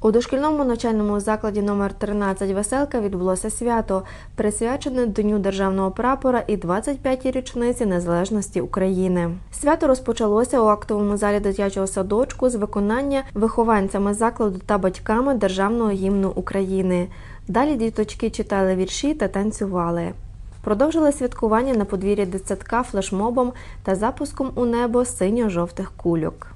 У дошкільному навчальному закладі номер 13 Веселка відбулося свято, присвячене Дню державного прапора і 25-й річниці незалежності України. Свято розпочалося у актовому залі дитячого садочку з виконання вихованцями закладу та батьками державного гімну України. Далі діточки читали вірші та танцювали. Продовжили святкування на подвір'ї дитсадка флешмобом та запуском у небо синьо-жовтих кульок.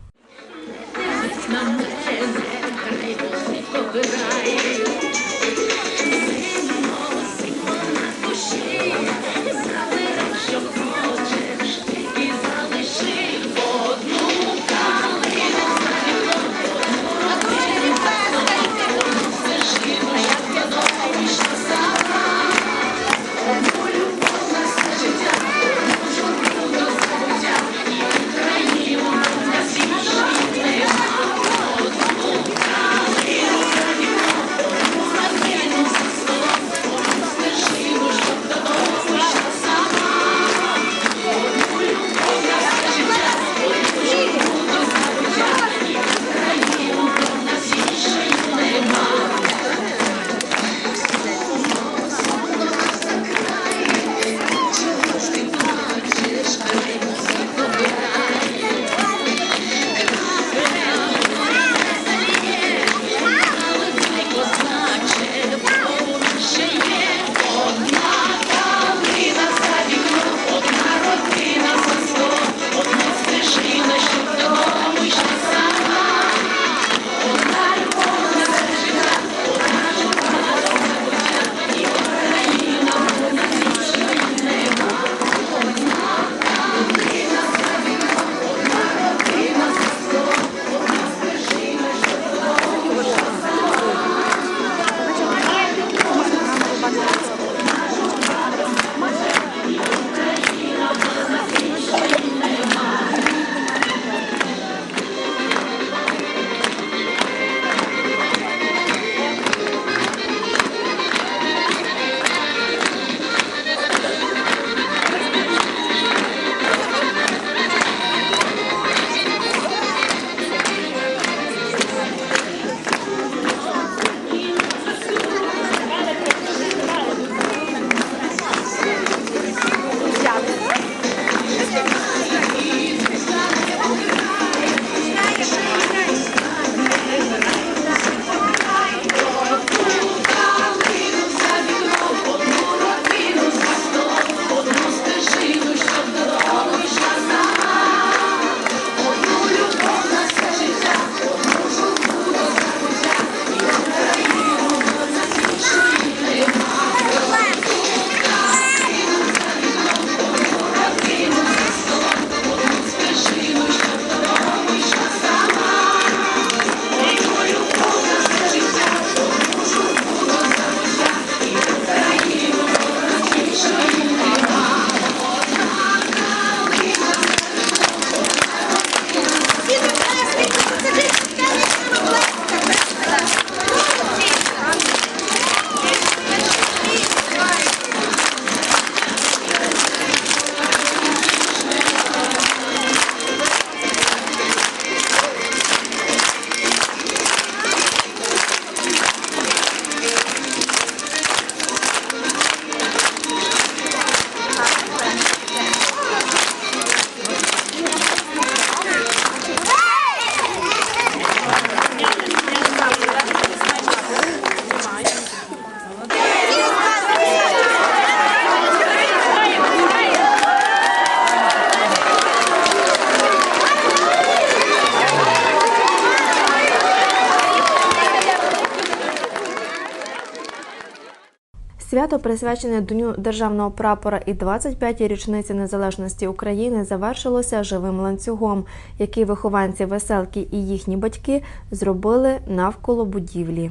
Свято, присвячене Дню державного прапора і 25-й річниці незалежності України, завершилося живим ланцюгом, який вихованці веселки і їхні батьки зробили навколо будівлі.